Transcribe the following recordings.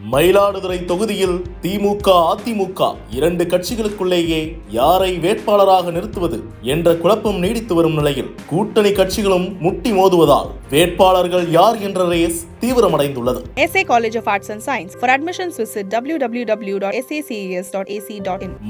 மயிலாடுதுறை தொகுதியில் திமுக அதிமுக இரண்டு கட்சிகளுக்குள்ளேயே யாரை வேட்பாளராக நிறுத்துவது என்ற குழப்பம் நீடித்து வரும் நிலையில் கூட்டணி கட்சிகளும் முட்டி மோதுவதால் வேட்பாளர்கள் யார் என்ற ரேஸ் தீவிரமடைந்துள்ளது SA College of Arts and Science. For admissions, visit www.saces.ac.in.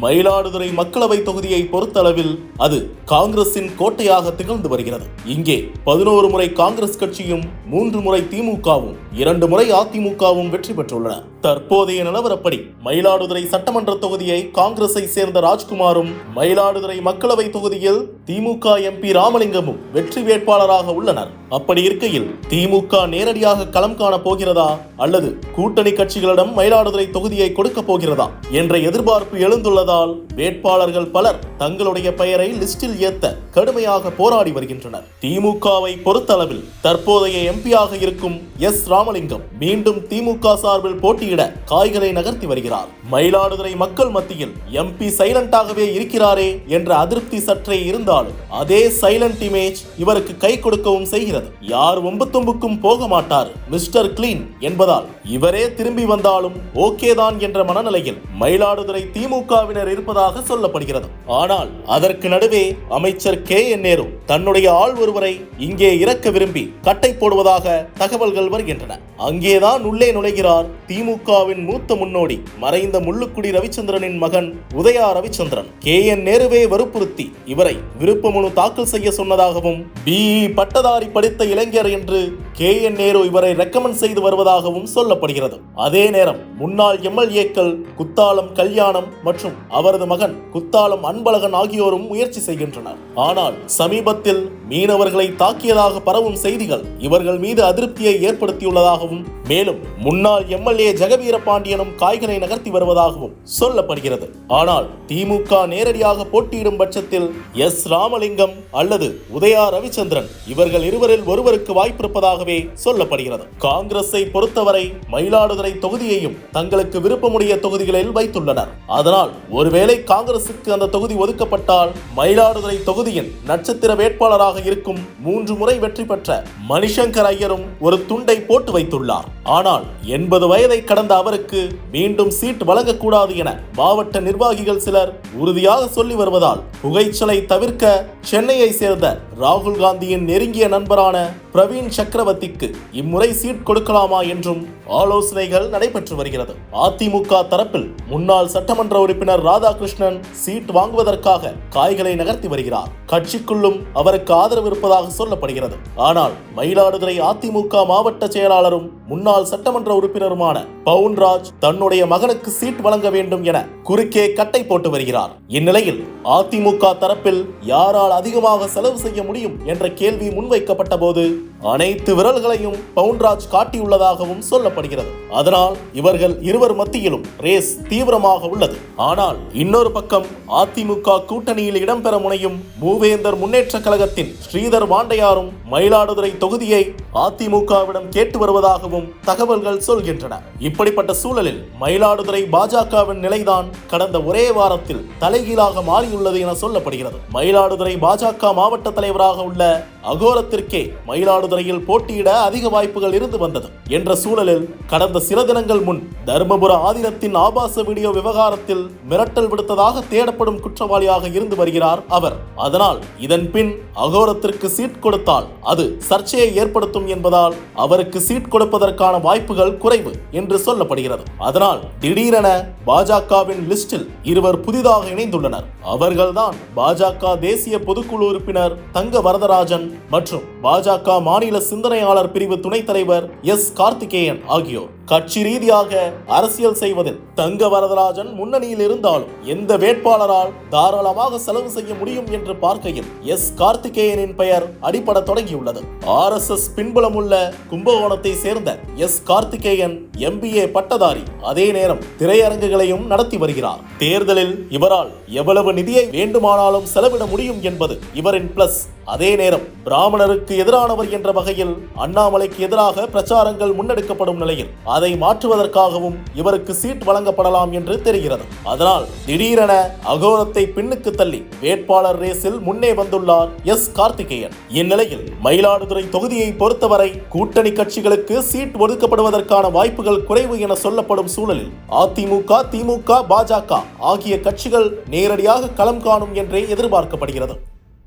Mayiladuthurai மக்களவை தொகுதியை பொறுத்தளவில் அது காங்கிரசின் கோட்டையாக திகழ்ந்து வருகிறது இங்கே பதினோரு முறை காங்கிரஸ் கட்சியும் மூன்று முறை திமுகவும் இரண்டு முறை அதிமுகவும் வெற்றி பெற்றுள்ளன தற்போதைய நிலவரப்படி மயிலாடுதுறை சட்டமன்ற தொகுதியை காங்கிரஸை சேர்ந்த ராஜ்குமாரும் மயிலாடுதுறை மக்களவை தொகுதியில் திமுக எம்பி ராமலிங்கமும் வெற்றி வேட்பாளராக உள்ளனர். அப்படி இருக்கையில் திமுக நேரடியாக களம் காண போகிறதா? அல்லது கூட்டணி கட்சிகளிடம் மயிலாடுதுறை தொகுதியை கொடுக்க போகிறதா? என்ற எதிர்பார்ப்பு எழுந்துள்ளதால் வேட்பாளர்கள் பலர் தங்களுடைய பெயரை லிஸ்டில் ஏத்த கடுமையாக போராடி வருகின்றனர். திமுகவை பொறுத்தளவில் தற்போதைய எம்பியாக இருக்கும் எஸ் ராமலிங்கம் மீண்டும் திமுக சார்பில் போட்டியிட காய்களை நகர்த்தி வருகிறார். மயிலாடுதுறை மக்கள் மத்தியில் எம்பி சைலண்டாகவே இருக்கிறாரே என்ற அதிருப்தி சற்றே இருந்தாலும் அதே சைலண்ட் இமேஜ் இவருக்கு கை கொடுக்கவும் செய்கிறது. யார் ஒம்பு தும்புக்கும் போக மாட்டார் மிஸ்டர் கிளீன் என்பதால். இவரே திரும்பி வந்தாலும் ஓகே தான் என்ற மனநிலையில் மயிலாடுதுறை திமுகவினர் இருப்பதாக சொல்லப்படுகிறது. ஆனால் அதற்கு நடுவே அமைச்சர் கே என் நேரு தன்னுடைய ஆள் ஒருவரை இங்கே இறக்க விரும்பி கட்டை போடுவதாக தகவல்கள் வருகின்றன. அங்கேதான் உள்ளே நுழைகிறார் திமுகவின் மூத்த முன்னோடி மறைந்த முள்ளுக்குடி ரவிச்சந்திரனின் மகன் உதயா ரவிச்சந்திரன். கே என் நேருவே வற்புறுத்தி இவரை விருப்ப மனு தாக்கல் செய்ய சொன்னதாகவும் பிஇ பட்டதாரி படித்த இளைஞர் என்று கே என் நேரு இவரை ரெக்கமெண்ட் செய்து வருவதாகவும் சொல்லப்படுகிறது. அதே நேரம் முன்னாள் எம்எல்ஏக்கள் குத்தாலம் கல்யாணம் மற்றும் அவரது மகன் குத்தாலம் அன்பழகன் ஆகியோரும் முயற்சி செய்கின்றனர். ஆனால் சமீபத்தில் மீனவர்களை தாக்கியதாக பரவும் செய்திகள் இவர்கள் மீது அதிருப்தியை ஏற்படுத்தியுள்ளதாகவும் மேலும் முன்னாள் எம்எல்ஏ ஜெகவீர பாண்டியனும் காய்கனை நகர்த்தி வருவதாகவும் சொல்லப்படுகிறது. ஆனால் திமுக நேரடியாக போட்டியிடும் பட்சத்தில் எஸ். ராமலிங்கம் அல்லது உதயா ரவிச்சந்திரன் இவர்கள் இருவரில் ஒருவருக்கு வாய்ப்பிருப்பதாகவே சொல்லப்படுகிறது. காங்கிரஸை பொறுத்தவரை மயிலாடுதுறை தொகுதியையும் தங்களுக்கு விருப்பமுடைய தொகுதிகளில் வைத்துள்ளனர். அதனால் ஒருவேளை காங்கிரசுக்கு அந்த தொகுதி ஒதுக்கப்பட்டால் மயிலாடுதுறை தொகுதியின் நட்சத்திர வேட்பாளராக இருக்கும் மூன்று முறை வெற்றி பெற்ற மணிசங்கர் ஐயரும் ஒரு துண்டை போட்டு வைத்துள்ளார். ஆனால் எண்பது வயதை கடந்த அவருக்கு மீண்டும் சீட் வழங்கக்கூடாது என மாவட்ட நிர்வாகிகள் சிலர் உறுதியாக சொல்லி வருவதால் புகைச்சலை தவிர்க்க சென்னையை சேர்ந்த ராகுல் காந்தியின் நெருங்கிய நண்பரான பிரவீன் சக்கரவர்த்திக்கு இம்முறை சீட் கொடுக்கலாமா என்றும் ஆலோசனைகள் நடைபெற்று வருகிறது. அதிமுக தரப்பில் முன்னாள் சட்டமன்ற உறுப்பினர் ராதாகிருஷ்ணன் சீட் வாங்குவதற்காக காய்களை நகர்த்தி வருகிறார். கட்சிக்குள்ளும் அவருக்கு ஆதரவு இருப்பதாக சொல்லப்படுகிறது. ஆனால் மயிலாடுதுறை அதிமுக மாவட்ட செயலாளரும் முன்னாள் சட்டமன்ற உறுப்பினருமான பவுன்ராஜ் தன்னுடைய மகனுக்கு சீட் வழங்க வேண்டும் என குறுக்கே கட்டை போட்டு வருகிறார். இந்நிலையில் அதிமுக தரப்பில் யாரால் அதிகமாக செலவு செய்ய முடியும் என்ற கேள்வி முன்வைக்கப்பட்ட போது அனைத்து விரல்களையும் பவுன்ராஜ் காட்டியுள்ளதாகவும் சொல்லப்படுகிறது. அதனால் இவர்கள் இருவர் மத்தியிலும் ரேஸ் தீவிரமாக உள்ளது. ஆனால் இன்னொரு பக்கம் அதிமுக கூட்டணியில் இடம்பெற முனையும் மூவேந்தர் முன்னேற்ற கழகத்தின் ஸ்ரீதர் வாண்டையாரும் மயிலாடுதுறை தொகுதியை அதிமுகவிடம் கேட்டு வருவதாகவும் தகவல்கள் சொல்கின்றன. இப்படிப்பட்ட சூழலில் மயிலாடுதுறை பாஜகவின் நிலைதான் கடந்த ஒரே வாரத்தில் தலைகீழாக மாறியுள்ளது என சொல்லப்படுகிறது. மயிலாடுதுறை பாஜக மாவட்ட தலைவராக உள்ள அகோரத்திற்கே மயிலாடுதுறையில் போட்டியிட அதிக வாய்ப்புகள் இருந்து வந்தது. என்ற சூழலில் கடந்த சில தினங்கள் முன் தர்மபுர ஆதினத்தின் ஆபாச வீடியோ விவகாரத்தில் மிரட்டல் விடுத்ததாக தேடப்படும் குற்றவாளியாக இருந்து வருகிறார் அவர். அதனால் இதன் பின் அகோரத்திற்கு சீட் கொடுத்தால் அது சர்ச்சையை ஏற்படுத்தும் என்பதால் அவருக்கு சீட் கொடுப்பதற்கான வாய்ப்புகள் குறைவு என்று சொல்லப்படுகிறது. அதனால் திடீரென பாஜகவின் லிஸ்டில் இருவர் புதிதாக இணைந்துள்ளனர். அவர்கள்தான் பாஜக தேசிய பொதுக்குழு உறுப்பினர் தங்க வரதராஜன் மற்றும் பாஜக மாநில சிந்தனையாளர் பிரிவு துணைத் தலைவர் எஸ் கார்த்திகேயன் ஆகியோர். கட்சி ரீதியாக அரசியல் செய்வதில் தங்க வரதராஜன் முன்னணியில் இருந்தாலும் எந்த வேட்பாளரால் தாராளமாக செலவு செய்ய முடியும் என்று பார்க்கையில் எஸ் கார்த்திகேயனின் பெயர் அடிபட தொடங்கியுள்ளது. ஆர் எஸ் எஸ் பின்புலமுள்ள கும்பகோணத்தை சேர்ந்த எஸ் கார்த்திகேயன் எம்பிஏ பட்டதாரி அதே நேரம் திரையரங்குகளையும் நடத்தி வருகிறார். தேர்தலில் இவரால் எவ்வளவு நிதியை வேண்டுமானாலும் செலவிட முடியும் என்பது இவரின் பிளஸ் அதே நேரம் பிராமணருக்கு எதிரானவர் என்ற வகையில் அண்ணாமலைக்கு எதிராக பிரச்சாரங்கள் முன்னெடுக்கப்படும் நிலையில் அதை மாற்றுவதற்காகவும் இவருக்கு சீட் வழங்கப்படலாம் என்று தெரிகிறது. அதனால் திடீரென அகோரத்தை பின்னுக்கு தள்ளி வேட்பாளர் ரேஸில் முன்னே வந்துள்ளார் எஸ் கார்த்திகேயன். இந்நிலையில் மயிலாடுதுறை தொகுதியை பொறுத்தவரை கூட்டணி கட்சிகளுக்கு சீட் ஒதுக்கப்படுவதற்கான வாய்ப்புகள் குறைவு என சொல்லப்படும் சூழலில் அதிமுக திமுக பாஜக ஆகிய கட்சிகள் நேரடியாக களம் காணும் என்றே எதிர்பார்க்கப்படுகிறது.